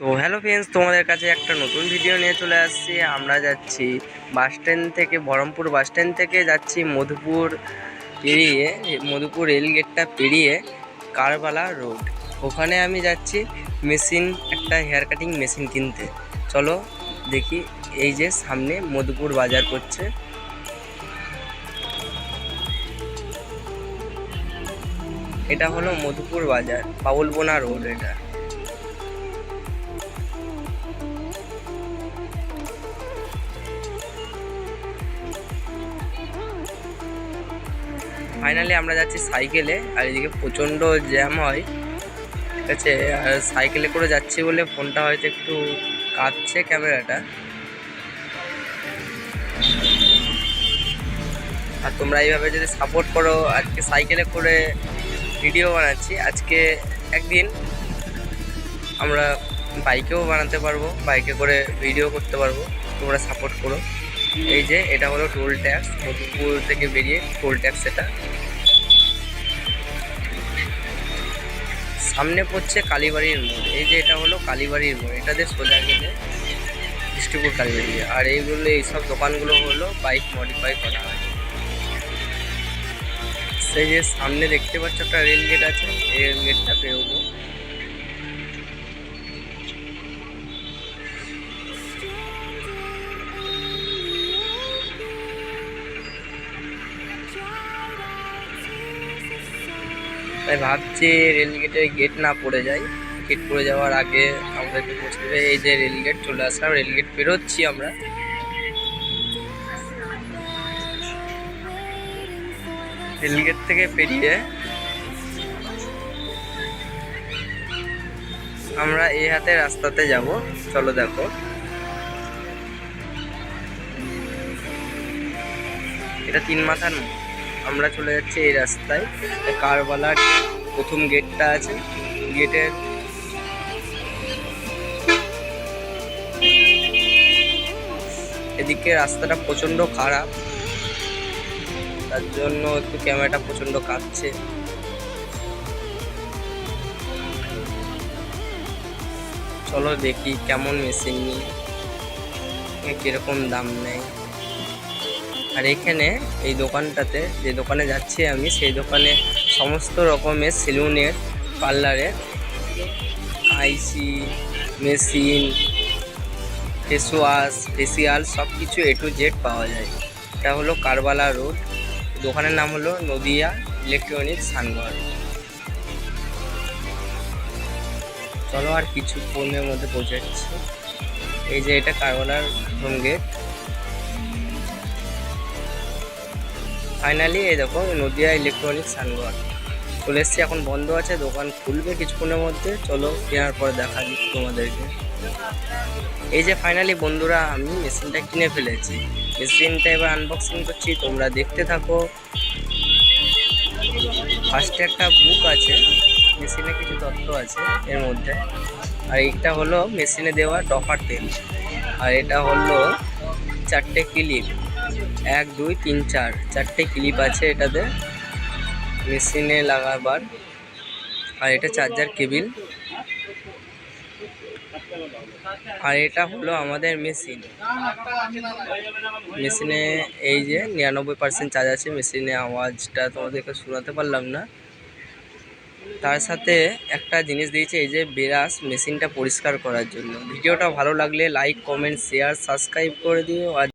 তো hello friends তোমাদের কাছে একটা নতুন ভিডিও নিয়ে চলে আসছি। আমরা যাচ্ছি বাস স্ট্যান্ড থেকে, বহরমপুর বাস স্ট্যান্ড থেকে যাচ্ছি মধুপুর পেরিয়ে, মধুপুর রেল গেটটা পেরিয়ে কারবালা রোড ওখানে আমি যাচ্ছি মেশিন একটা হেয়ার কাটিং মেশিন কিনতে। চলো দেখি এই যে সামনে মধুপুর বাজার করছে। এটা হলো মধুপুর বাজার, পাউলবোনা রোড এটা। ফাইনালি আমরা যাচ্ছি সাইকেলে আর এদিকে প্রচণ্ড জ্যাম হয়। ঠিক আছে, আর সাইকেলে করে যাচ্ছি বলে ফোনটা হয়তো একটু কাঁপছে ক্যামেরাটা আর তোমরা এইভাবে যদি সাপোর্ট করো, আজকে সাইকেলে করে ভিডিও বানাচ্ছি, আজকে একদিন আমরা বাইকেও বানাতে পারব বাইকে করে ভিডিও করতে পারব, তোমরা সাপোর্ট করো। এই যে, এটা হলো টোল ট্যাক্স মধুপুর থেকে বেরিয়ে টোল ট্যাক্স এটা সামনে পড়ছে কালীবাড়ির মোড়। এই যে, এটা হলো কালীবাড়ির মোড়। এটাতে সোজা গেলে বিষ্ণুপুর কালীবাড়ি। আর এইগুলো, এইসব দোকানগুলো হলো বাইক মডিফাই করা হয়। সেই যে, সামনে দেখতে পাচ্ছ একটা রেল গেট আছে। এই রেল গেটটা পেরোবো তাই ভাবছি রেল গেটের গেট না পড়ে যায় গেট পড়ে যাওয়ার আগে আমাদেরকে পৌঁছে দেবে এই যে রেল গেট চলে আসলাম রেল গেট পেরোচ্ছি আমরা। রেল গেট থেকে পেরিয়ে আমরা এই হাতে রাস্তাতে যাব। চলো দেখো। এটা তিন মাথার মোড়। আমরা চলে যাচ্ছি এই রাস্তায়। কারবালার প্রথম গেটটা আছে। গেটের এদিকে রাস্তাটা প্রচণ্ড খারাপ। তার জন্য একটু ক্যামেরাটা প্রচণ্ড কাঁপছে। চলো দেখি কেমন মেশিন নিই কীরকম দাম নেয়। আর এখানে এই দোকানটাতে যে দোকানে যাচ্ছি আমি, সেই দোকানে সমস্ত রকমের সেলুনের পার্লারের আইসি, মেশিন ফেস ওয়াশ ফেসিয়াল সব কিছু এ টু জেড পাওয়া যায়। এটা হলো কারবালা রোড। দোকানের নাম হলো নদিয়া ইলেকট্রনিক্স সানঘর। চলো আর কিছু ফোনের মধ্যে পৌঁছে যাচ্ছি। এই যে এটা কারবালার প্রথম গেট। ফাইনালি এই দেখো নদিয়া ইলেকট্রনিক্স সানঘর চলে এসছি, এখন বন্ধ আছে, দোকান খুলবে কিছুক্ষণের মধ্যে। চলো, কেনার পর দেখা দিচ্ছি তোমাদেরকে। এই যে ফাইনালি বন্ধুরা, আমি মেশিনটা কিনে ফেলেছি। মেশিনটা এবার আনবক্সিং করছি, তোমরা দেখতে থাকো। ফার্স্টে একটা বুক আছে, মেশিনে কিছু তথ্য আছে এর মধ্যে। আর এইটা হলো মেশিনে দেওয়া ডফার তেল। আর এটা হলো চারটে ক্লিপ এক, দুই, তিন, চার। চারটে ক্লিপ আছে এটাতে। মেশিনে লাগাবার। আর এটা চার্জার কেবিল আর এটা হলো আমাদের মেশিন মেশিনে এই যে নিরানব্বই পার্সেন্ট চার্জ আছে মেশিনে আওয়াজটা তোমাদেরকে শোনাতে পারলাম না। তার সাথে একটা জিনিস দিয়েছে, এই যে বেরাস মেশিনটা পরিষ্কার করার জন্য। ভিডিওটা ভালো লাগলে লাইক কমেন্ট শেয়ার সাবস্ক্রাইব করে দিও। আর